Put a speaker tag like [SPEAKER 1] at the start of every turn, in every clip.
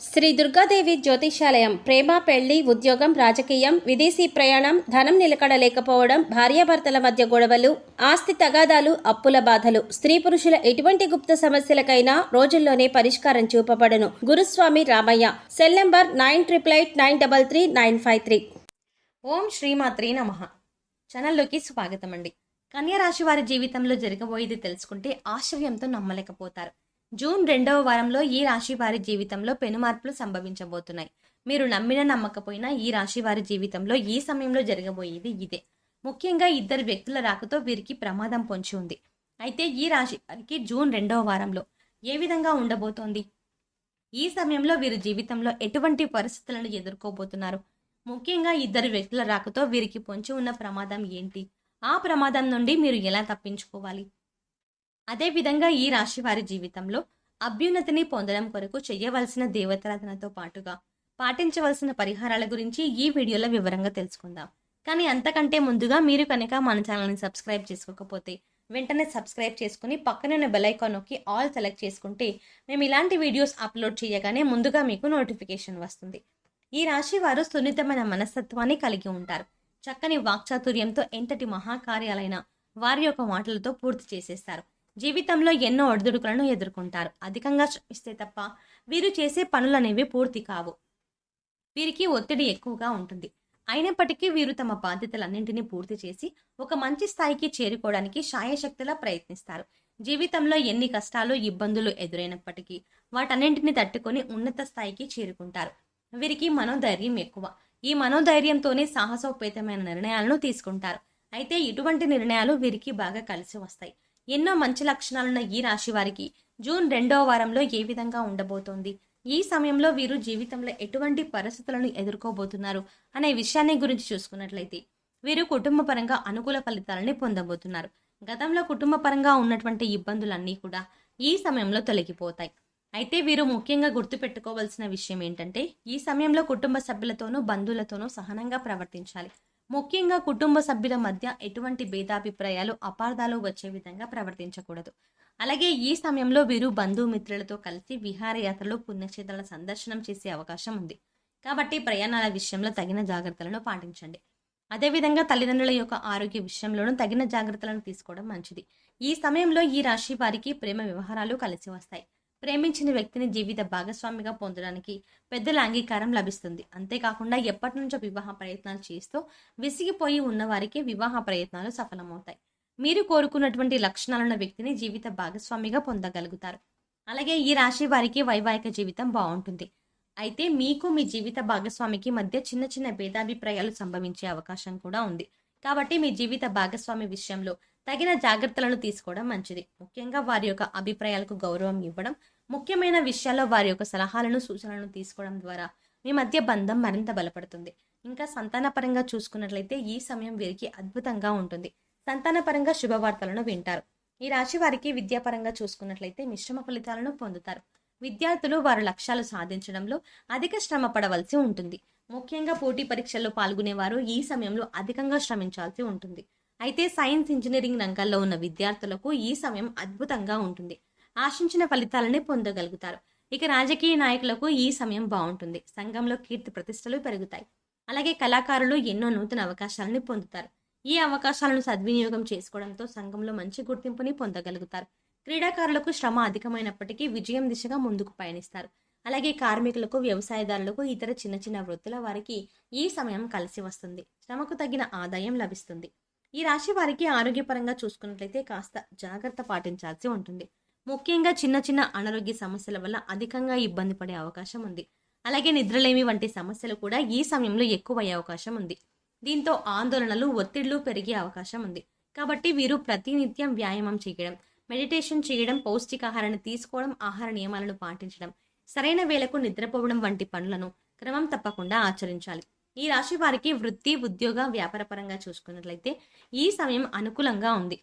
[SPEAKER 1] శ్రీ దుర్గాదేవి జ్యోతిషాలయం ప్రేమ పెళ్ళి ఉద్యోగం రాజకీయం విదేశీ ప్రయాణం ధనం నిలకడ లేకపోవడం భార్యాభర్తల మధ్య గొడవలు ఆస్తి తగాదాలు అప్పుల బాధలు. స్త్రీ పురుషుల ఎటువంటి గుప్త సమస్యలకైనా రోజుల్లోనే పరిష్కారం చూపబడను. Guruswamy Ramaiah cell number nine triple eight nine double three nine five three.
[SPEAKER 2] ఓం శ్రీమాత్రి నమ. ఛానల్లోకి స్వాగతం అండి కన్యా రాశి వారి జీవితంలో జరగబోయేది తెలుసుకుంటే ఆశ్చర్యంతో నమ్మలేకపోతారు. జూన్ రెండవ వారంలో ఈ రాశి వారి జీవితంలో పెనుమార్పులు సంభవించబోతున్నాయి. మీరు నమ్మిన నమ్మకపోయినా ఈ రాశి వారి జీవితంలో ఈ సమయంలో జరగబోయేది ఇదే. ముఖ్యంగా ఇద్దరు వ్యక్తుల రాకతో వీరికి ప్రమాదం పొంచి ఉంది. అయితే ఈ రాశి వారికి జూన్ రెండవ వారంలో ఏ విధంగా ఉండబోతోంది? ఈ సమయంలో వీరి జీవితంలో ఎటువంటి పరిస్థితులను ఎదుర్కోబోతున్నారు? ముఖ్యంగా ఇద్దరు వ్యక్తుల రాకతో వీరికి పొంచి ఉన్న ప్రమాదం ఏంటి? ఆ ప్రమాదం నుండి మీరు ఎలా తప్పించుకోవాలి? అదేవిధంగా ఈ రాశి వారి జీవితంలో అభ్యున్నతిని పొందడం కొరకు చేయవలసిన దేవతారాధనతో పాటుగా పాటించవలసిన పరిహారాల గురించి ఈ వీడియోలో వివరంగా తెలుసుకుందాం. కానీ అంతకంటే ముందుగా మీరు కనుక మన ఛానల్ని సబ్స్క్రైబ్ చేసుకోకపోతే వెంటనే సబ్స్క్రైబ్ చేసుకుని పక్కనే ఉన్న బెల్ ఐకాన్ నొక్కి ఆల్ సెలెక్ట్ చేసుకుంటే మేము ఇలాంటి వీడియోస్ అప్లోడ్ చేయగానే ముందుగా మీకు నోటిఫికేషన్ వస్తుంది. ఈ రాశి వారు సున్నితమైన మనస్తత్వాన్ని కలిగి ఉంటారు. చక్కని వాక్చాతుర్యంతో ఎంతటి మహాకార్యాలైన వారి యొక్క మాటలతో పూర్తి చేసేస్తారు. జీవితంలో ఎన్నో ఒడిదుడుకులను ఎదుర్కొంటారు. అధికంగా శ్రమిస్తే తప్ప వీరు చేసే పనులనేవి పూర్తి కావు. వీరికి ఒత్తిడి ఎక్కువగా ఉంటుంది. అయినప్పటికీ వీరు తమ బాధ్యతలన్నింటినీ పూర్తి చేసి ఒక మంచి స్థాయికి చేరుకోవడానికి శాయశక్తిలా ప్రయత్నిస్తారు. జీవితంలో ఎన్ని కష్టాలు ఇబ్బందులు ఎదురైనప్పటికీ వాటన్నింటినీ తట్టుకొని ఉన్నత స్థాయికి చేరుకుంటారు. వీరికి మనోధైర్యం ఎక్కువ. ఈ మనోధైర్యంతోనే సాహసోపేతమైన నిర్ణయాలను తీసుకుంటారు. అయితే ఇటువంటి నిర్ణయాలు వీరికి బాగా కలిసి వస్తాయి. ఎన్నో మంచి లక్షణాలున్న ఈ రాశి వారికి జూన్ రెండవ వారంలో ఏ విధంగా ఉండబోతోంది? ఈ సమయంలో వీరు జీవితంలో ఎటువంటి పరిస్థితులను ఎదుర్కోబోతున్నారు అనే విషయాన్ని గురించి చూసుకున్నట్లయితే వీరు కుటుంబ పరంగా అనుకూల ఫలితాలని పొందబోతున్నారు. గతంలో కుటుంబ పరంగా ఉన్నటువంటి ఇబ్బందులన్నీ కూడా ఈ సమయంలో తొలగిపోతాయి. అయితే వీరు ముఖ్యంగా గుర్తుపెట్టుకోవాల్సిన విషయం ఏంటంటే ఈ సమయంలో కుటుంబ సభ్యులతోనూ బంధువులతోనూ సహనంగా ప్రవర్తించాలి. ముఖ్యంగా కుటుంబ సభ్యుల మధ్య ఎటువంటి భేదాభిప్రాయాలు అపార్థాలు వచ్చే విధంగా ప్రవర్తించకూడదు. అలాగే ఈ సమయంలో వీరు బంధుమిత్రులతో కలిసి విహారయాత్రలు పుణ్యక్షేత్రాల సందర్శనం చేసే అవకాశం ఉంది. కాబట్టి ప్రయాణాల విషయంలో తగిన జాగ్రత్తలను పాటించండి. అదేవిధంగా తల్లిదండ్రుల యొక్క ఆరోగ్య విషయంలోనూ తగిన జాగ్రత్తలను తీసుకోవడం మంచిది. ఈ సమయంలో ఈ రాశి వారికి ప్రేమ వ్యవహారాలు కలిసి వస్తాయి. ప్రేమించిన వ్యక్తిని జీవిత భాగస్వామిగా పొందడానికి పెద్దల అంగీకారం లభిస్తుంది. అంతేకాకుండా ఎప్పటి నుంచో వివాహ ప్రయత్నాలు చేస్తూ విసిగిపోయి ఉన్నవారికి వివాహ ప్రయత్నాలు సఫలమవుతాయి. మీరు కోరుకున్నటువంటి లక్షణాలున్న వ్యక్తిని జీవిత భాగస్వామిగా పొందగలుగుతారు. అలాగే ఈ రాశి వారికి వైవాహిక జీవితం బాగుంటుంది. అయితే మీకు మీ జీవిత భాగస్వామికి మధ్య చిన్న చిన్న భేదాభిప్రాయాలు సంభవించే అవకాశం కూడా ఉంది. కాబట్టి మీ జీవిత భాగస్వామి విషయంలో తగిన జాగ్రత్తలను తీసుకోవడం మంచిది. ముఖ్యంగా వారి యొక్క అభిప్రాయాలకు గౌరవం ఇవ్వడం ముఖ్యమైన విషయాల్లో వారి యొక్క సలహాలను సూచనలను తీసుకోవడం ద్వారా మీ మధ్య బంధం మరింత బలపడుతుంది. ఇంకా సంతానపరంగా చూసుకున్నట్లయితే ఈ సమయం వీరికి అద్భుతంగా ఉంటుంది. సంతానపరంగా శుభవార్తలను వింటారు. ఈ రాశి వారికి విద్యాపరంగా చూసుకున్నట్లయితే మిశ్రమ ఫలితాలను పొందుతారు. విద్యార్థులు వారి లక్ష్యాలు సాధించడంలో అధిక శ్రమ పడవలసి ఉంటుంది. ముఖ్యంగా పోటీ పరీక్షల్లో పాల్గొనేవారు ఈ సమయంలో అధికంగా శ్రమించాల్సి ఉంటుంది. అయితే సైన్స్ ఇంజనీరింగ్ రంగాల్లో ఉన్న విద్యార్థులకు ఈ సమయం అద్భుతంగా ఉంటుంది. ఆశించిన ఫలితాలనే పొందగలుగుతారు. ఇక రాజకీయ నాయకులకు ఈ సమయం బాగుంటుంది. సంఘంలో కీర్తి ప్రతిష్టలు పెరుగుతాయి. అలాగే కళాకారులు ఎన్నో నూతన అవకాశాలని పొందుతారు. ఈ అవకాశాలను సద్వినియోగం చేసుకోవడంతో సంఘంలో మంచి గుర్తింపుని పొందగలుగుతారు. క్రీడాకారులకు శ్రమ అధికమైనప్పటికీ విజయం దిశగా ముందుకు పయనిస్తారు. అలాగే కార్మికులకు వ్యవసాయదారులకు ఇతర చిన్న చిన్న వృత్తుల వారికి ఈ సమయం కలిసి వస్తుంది. శ్రమకు తగిన ఆదాయం లభిస్తుంది. ఈ రాశి వారికి ఆరోగ్యపరంగా చూసుకున్నట్లయితే కాస్త జాగ్రత్త పాటించాల్సి ఉంటుంది. ముఖ్యంగా చిన్న చిన్న అనారోగ్య సమస్యల వల్ల అధికంగా ఇబ్బంది పడే అవకాశం ఉంది. అలాగే నిద్రలేమి వంటి సమస్యలు కూడా ఈ సమయంలో ఎక్కువయ్యే అవకాశం ఉంది. దీంతో ఆందోళనలు ఒత్తిళ్ళు పెరిగే అవకాశం ఉంది. కాబట్టి వీరు ప్రతినిత్యం వ్యాయామం చేయడం మెడిటేషన్ చేయడం పౌష్టికాహారాన్ని తీసుకోవడం ఆహార నియమాలను పాటించడం సరైన వేళకు నిద్రపోవడం వంటి పనులను క్రమం తప్పకుండా ఆచరించాలి. ఈ రాశి వారికి వృత్తి ఉద్యోగ వ్యాపారపరంగా చూసుకున్నట్లయితే ఈ సమయం అనుకూలంగా ఉంది.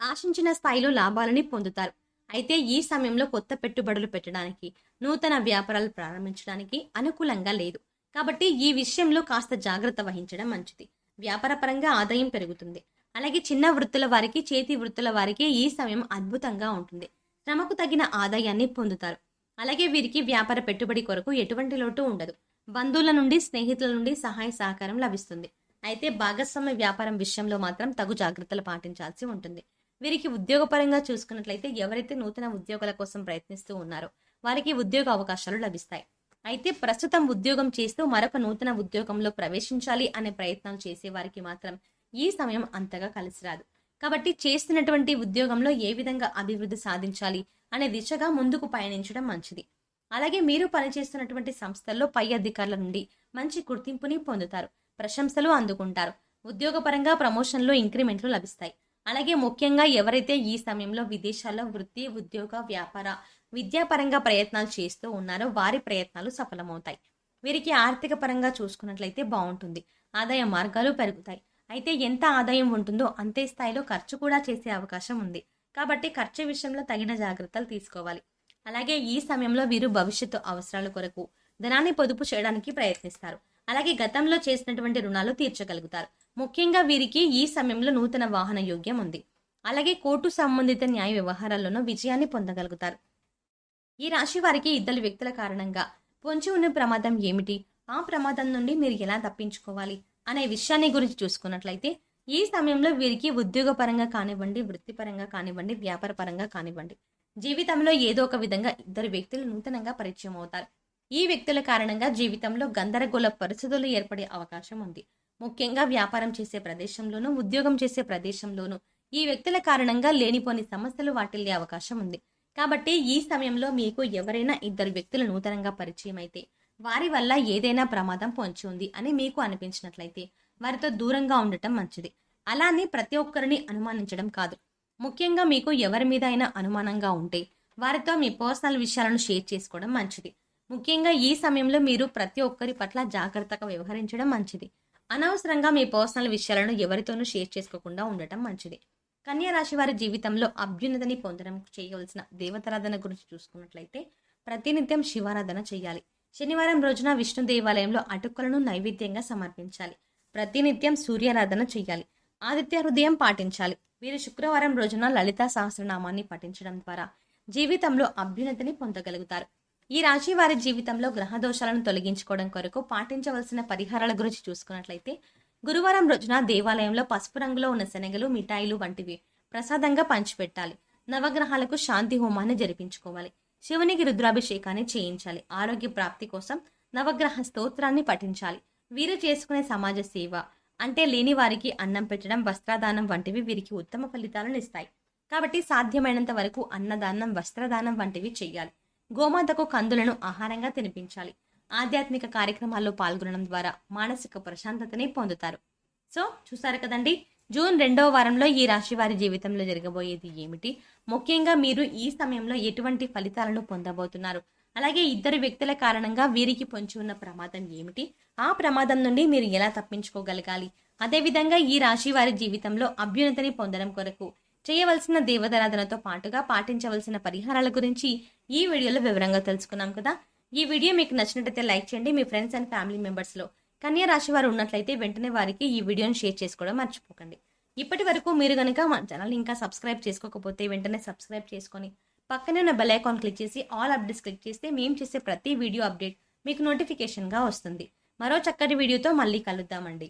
[SPEAKER 2] ఆశించిన స్థాయిలో లాభాలని పొందుతారు. అయితే ఈ సమయంలో కొత్త పెట్టుబడులు పెట్టడానికి నూతన వ్యాపారాలు ప్రారంభించడానికి అనుకూలంగా లేదు. కాబట్టి ఈ విషయంలో కాస్త జాగ్రత్త వహించడం మంచిది. వ్యాపారపరంగా ఆదాయం పెరుగుతుంది. అలాగే చిన్న వృత్తుల వారికి చేతి వృత్తుల వారికి ఈ సమయం అద్భుతంగా ఉంటుంది. శ్రమకు తగిన ఆదాయాన్ని పొందుతారు. అలాగే వీరికి వ్యాపార పెట్టుబడి కొరకు ఎటువంటి లోటు ఉండదు. బంధువుల నుండి స్నేహితుల నుండి సహాయ సహకారం లభిస్తుంది. అయితే భాగస్వామ్య వ్యాపారం విషయంలో మాత్రం తగు జాగ్రత్తలు పాటించాల్సి ఉంటుంది. వీరికి ఉద్యోగపరంగా చూసుకున్నట్లయితే ఎవరైతే నూతన ఉద్యోగాల కోసం ప్రయత్నిస్తూ ఉన్నారో వారికి ఉద్యోగ అవకాశాలు లభిస్తాయి. అయితే ప్రస్తుతం ఉద్యోగం చేస్తూ మరొక నూతన ఉద్యోగంలో ప్రవేశించాలి అనే ప్రయత్నాలు చేసే వారికి మాత్రం ఈ సమయం అంతగా కలిసి రాదు. కాబట్టి చేస్తున్నటువంటి ఉద్యోగంలో ఏ విధంగా అభివృద్ధి సాధించాలి? అనే దిశగా ముందుకు పయనించడం మంచిది. అలాగే మీరు పనిచేస్తున్నటువంటి సంస్థల్లో పై అధికారుల నుండి మంచి గుర్తింపుని పొందుతారు. ప్రశంసలు అందుకుంటారు. ఉద్యోగపరంగా ప్రమోషన్లు ఇంక్రిమెంట్లు లభిస్తాయి. అలాగే ముఖ్యంగా ఎవరైతే ఈ సమయంలో విదేశాల్లో వృత్తి ఉద్యోగ వ్యాపార విద్యాపరంగా ప్రయత్నాలు చేస్తూ ఉన్నారో వారి ప్రయత్నాలు సఫలమవుతాయి. వీరికి ఆర్థిక పరంగా చూసుకున్నట్లయితే బాగుంటుంది. ఆదాయ మార్గాలు పెరుగుతాయి. అయితే ఎంత ఆదాయం ఉంటుందో అంతే స్థాయిలో ఖర్చు కూడా చేసే అవకాశం ఉంది. కాబట్టి ఖర్చు విషయంలో తగిన జాగ్రత్తలు తీసుకోవాలి. అలాగే ఈ సమయంలో వీరు భవిష్యత్తు అవసరాల కొరకు ధనాన్ని పొదుపు చేయడానికి ప్రయత్నిస్తారు. అలాగే గతంలో చేసినటువంటి రుణాలు తీర్చగలుగుతారు. ముఖ్యంగా వీరికి ఈ సమయంలో నూతన వాహన యోగ్యం ఉంది. అలాగే కోర్టు సంబంధిత న్యాయ వ్యవహారాల్లోనూ విజయాన్ని పొందగలుగుతారు. ఈ రాశి వారికి ఇద్దరు వ్యక్తుల కారణంగా పొంచి ఉన్న ప్రమాదం ఏమిటి? ఆ ప్రమాదం నుండి మీరు ఎలా తప్పించుకోవాలి? అనే విషయాన్ని గురించి చూసుకున్నట్లయితే ఈ సమయంలో వీరికి ఉద్యోగపరంగా కానివ్వండి వృత్తిపరంగా కానివ్వండి వ్యాపారపరంగా కానివ్వండి జీవితంలో ఏదో ఒక విధంగా ఇద్దరు వ్యక్తులు నూతనంగా పరిచయం అవుతారు. ఈ వ్యక్తుల కారణంగా జీవితంలో గందరగోళ పరిస్థితులు ఏర్పడే అవకాశం ఉంది. ముఖ్యంగా వ్యాపారం చేసే ప్రదేశంలోనూ ఉద్యోగం చేసే ప్రదేశంలోనూ ఈ వ్యక్తుల కారణంగా లేనిపోని సమస్యలు వాటిల్లే అవకాశం ఉంది. కాబట్టి ఈ సమయంలో మీకు ఎవరైనా ఇద్దరు వ్యక్తులు నూతనంగా పరిచయం అయితే వారి వల్ల ఏదైనా ప్రమాదం పొంచి ఉంది అని మీకు అనిపించినట్లయితే వారితో దూరంగా ఉండటం మంచిది. అలానే ప్రతి ఒక్కరిని అనుమానించడం కాదు. ముఖ్యంగా మీకు ఎవరి మీద అయినా అనుమానంగా ఉంటే వారితో మీ పర్సనల్ విషయాలను షేర్ చేసుకోవడం మంచిది. ముఖ్యంగా ఈ సమయంలో మీరు ప్రతి ఒక్కరి పట్ల జాగ్రత్తగా వ్యవహరించడం మంచిది. అనవసరంగా మీ పర్సనల్ విషయాలను ఎవరితోనూ షేర్ చేసుకోకుండా ఉండటం మంచిది. కన్యా రాశి వారి జీవితంలో అభ్యున్నతిని పొందడం చేయవలసిన దేవతారాధన గురించి చూసుకున్నట్లయితే ప్రతినిత్యం శివారాధన చేయాలి. శనివారం రోజున విష్ణు దేవాలయంలో అటుకులను నైవేద్యంగా సమర్పించాలి. ప్రతినిత్యం సూర్యారాధన చేయాలి. ఆదిత్య హృదయం పాటించాలి. వీరు శుక్రవారం రోజున లలితా సహస్రనామాన్ని పఠించడం ద్వారా జీవితంలో అభ్యున్నతిని పొందగలుగుతారు. ఈ రాశి వారి జీవితంలో గ్రహ దోషాలను తొలగించుకోవడం కొరకు పాటించవలసిన పరిహారాల గురించి చూసుకున్నట్లయితే గురువారం రోజున దేవాలయంలో పసుపు రంగులో ఉన్న శనగలు మిఠాయిలు వంటివి ప్రసాదంగా పంచిపెట్టాలి. నవగ్రహాలకు శాంతి హోమాన్ని జరిపించుకోవాలి. శివునికి రుద్రాభిషేకాన్ని చేయించాలి. ఆరోగ్య ప్రాప్తి కోసం నవగ్రహ స్తోత్రాన్ని పఠించాలి. వీరు చేసుకునే సమాజ సేవ అంటే లేని వారికి అన్నం పెట్టడం వస్త్రదానం వంటివి వీరికి ఉత్తమ ఫలితాలను ఇస్తాయి. కాబట్టి సాధ్యమైనంత వరకు అన్నదానం వస్త్రదానం వంటివి చేయాలి గోమాతకు కందులను ఆహారంగా తినిపించాలి. ఆధ్యాత్మిక కార్యక్రమాల్లో పాల్గొనడం ద్వారా మానసిక ప్రశాంతతని పొందుతారు. సో చూసారు కదండి? జూన్ రెండవ వారంలో ఈ రాశి వారి జీవితంలో జరగబోయేది ఏమిటి? ముఖ్యంగా మీరు ఈ సమయంలో ఎటువంటి ఫలితాలను పొందబోతున్నారు? అలాగే ఇద్దరు వ్యక్తుల కారణంగా వీరికి పొంచి ఉన్న ప్రమాదం ఏమిటి? ఆ ప్రమాదం నుండి మీరు ఎలా తప్పించుకోగలగాలి? అదేవిధంగా ఈ రాశి వారి జీవితంలో అభ్యున్నతిని పొందడం కొరకు చేయవలసిన దేవతారాధనతో పాటుగా పాటించవలసిన పరిహారాల గురించి ఈ వీడియోలో వివరంగా తెలుసుకున్నాం కదా. ఈ వీడియో మీకు నచ్చినట్లయితే లైక్ చేయండి. మీ ఫ్రెండ్స్ అండ్ ఫ్యామిలీ మెంబర్స్లో కన్యా రాశి వారు ఉన్నట్లయితే వెంటనే వారికి ఈ వీడియోని షేర్ చేసుకోవడం మర్చిపోకండి. ఇప్పటి వరకు మీరు కనుక మా ఛానల్ ఇంకా సబ్స్క్రైబ్ చేసుకోకపోతే వెంటనే సబ్స్క్రైబ్ చేసుకొని పక్కనే ఉన్న బెల్ ఐకాన్ క్లిక్ చేసి ఆల్ అప్డేట్స్ క్లిక్ చేస్తే మేము చేసే ప్రతి వీడియో అప్డేట్ మీకు నోటిఫికేషన్గా వస్తుంది. మరో చక్కటి వీడియోతో మళ్ళీ కలుద్దామండి.